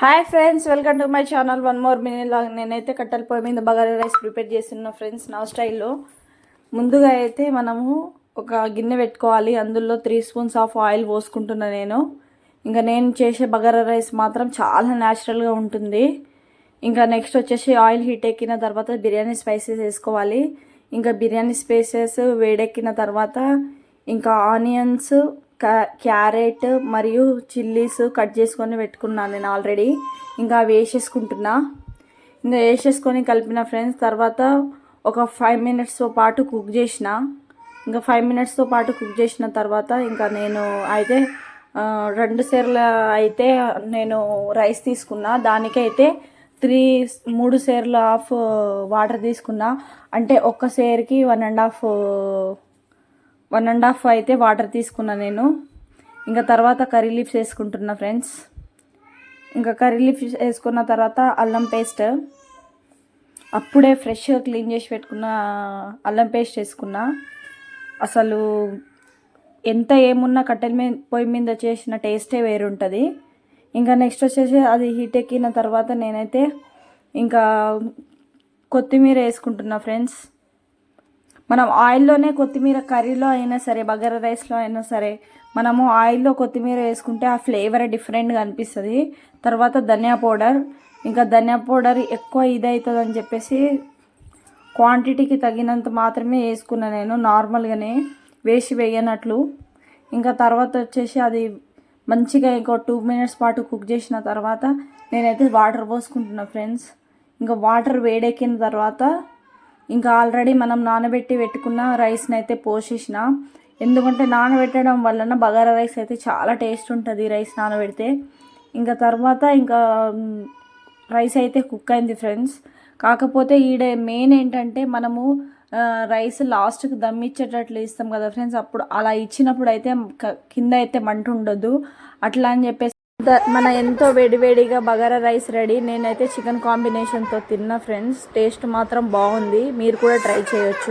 Hi friends welcome to my channel one more mini vlog నేనైతే కట్టెల పొయ్యి మీద బగారా రైస్ ప్రిపేర్ చేస్తున్నా ఫ్రెండ్స్ నా స్టైల్లో. ముందుగా అయితే మనము ఒక గిన్నె పెట్టుకోవాలి. అందులో త్రీ స్పూన్స్ ఆఫ్ ఆయిల్ పోసుకుంటున్నా నేను. ఇంకా నేను చేసే బగారా రైస్ మాత్రం చాలా న్యాచురల్గా ఉంటుంది. ఇంకా నెక్స్ట్ వచ్చేసి ఆయిల్ హీట్ ఎక్కిన తర్వాత బిర్యానీ స్పైసెస్ వేసుకోవాలి. ఇంకా బిర్యానీ స్పైసెస్ వేడెక్కిన తర్వాత ఇంకా ఆనియన్స్ క్యారెట్ మరియు చిల్లీస్ కట్ చేసుకొని పెట్టుకున్నాను నేను ఆల్రెడీ. ఇంకా అవి వేసేసుకుంటున్నా. ఇంకా వేసేసుకొని కలిపిన ఫ్రెండ్స్ తర్వాత ఒక ఫైవ్ మినిట్స్తో పాటు కుక్ చేసిన. ఇంకా ఫైవ్ మినిట్స్తో పాటు కుక్ చేసిన తర్వాత ఇంకా నేను అయితే రెండు సేర్ల అయితే నేను రైస్ తీసుకున్నా. దానికైతే త్రీ మూడు సేర్లు ఆఫ్ వాటర్ తీసుకున్నా. అంటే ఒక్క సేర్కి one and half one and half అయితే వాటర్ తీసుకున్నా నేను. ఇంకా తర్వాత కర్రీ లీఫ్స్ వేసుకుంటున్నా ఫ్రెండ్స్. ఇంకా కర్రీ లీఫ్స్ వేసుకున్న తర్వాత అల్లం పేస్ట్. అప్పుడే ఫ్రెష్గా క్లీన్ చేసి పెట్టుకున్న అల్లం పేస్ట్ వేసుకున్నా. అసలు ఎంత ఏమున్నా కట్టెల మీద పొయ్యి మీద చేసిన టేస్టే వేరుంటుంది. ఇంకా నెక్స్ట్ వచ్చేసి అది హీట్ ఎక్కిన తర్వాత నేనైతే ఇంకా కొత్తిమీర వేసుకుంటున్నా ఫ్రెండ్స్. మనం ఆయిల్లోనే కొత్తిమీర కర్రీలో అయినా సరే బగారా రైస్లో అయినా సరే మనము ఆయిల్లో కొత్తిమీర వేసుకుంటే ఆ ఫ్లేవర్ డిఫరెంట్గా అనిపిస్తుంది. తర్వాత ధనియా పౌడర్. ఇంకా ధనియా పౌడర్ ఎక్కువ ఇదవుతుంది అని చెప్పేసి క్వాంటిటీకి తగినంత మాత్రమే వేసుకున్నా నేను నార్మల్గానే వేసి వేయనట్లు. ఇంకా తర్వాత వచ్చేసి అది మంచిగా ఇంకో టూ మినిట్స్ పాటు కుక్ చేసిన తర్వాత నేనైతే వాటర్ పోసుకుంటున్నా ఫ్రెండ్స్. ఇంకా వాటర్ వేడెక్కిన తర్వాత ఇంకా ఆల్రెడీ మనం నానబెట్టి పెట్టుకున్న రైస్ని అయితే పోసేసిన. ఎందుకంటే నానబెట్టడం వలన బగారా రైస్ అయితే చాలా టేస్ట్ ఉంటుంది రైస్ నానబెడితే. ఇంకా తర్వాత ఇంకా రైస్ అయితే కుక్ అయింది ఫ్రెండ్స్. కాకపోతే ఈడ మెయిన్ ఏంటంటే మనము రైస్ లాస్ట్కి దమ్మిచ్చేటట్లు ఇస్తాం కదా ఫ్రెండ్స్. అప్పుడు అలా ఇచ్చినప్పుడు అయితే క- కింద అయితే మంట ఉండదు. అట్లా అని చెప్పేసి ద- మన ఎంతో వేడివేడిగా బగారా రైస్ రెడీ. నేనైతే చికెన్ కాంబినేషన్తో తిన్నా ఫ్రెండ్స్. టేస్ట్ మాత్రం బాగుంది. మీరు కూడా ట్రై చేయొచ్చు.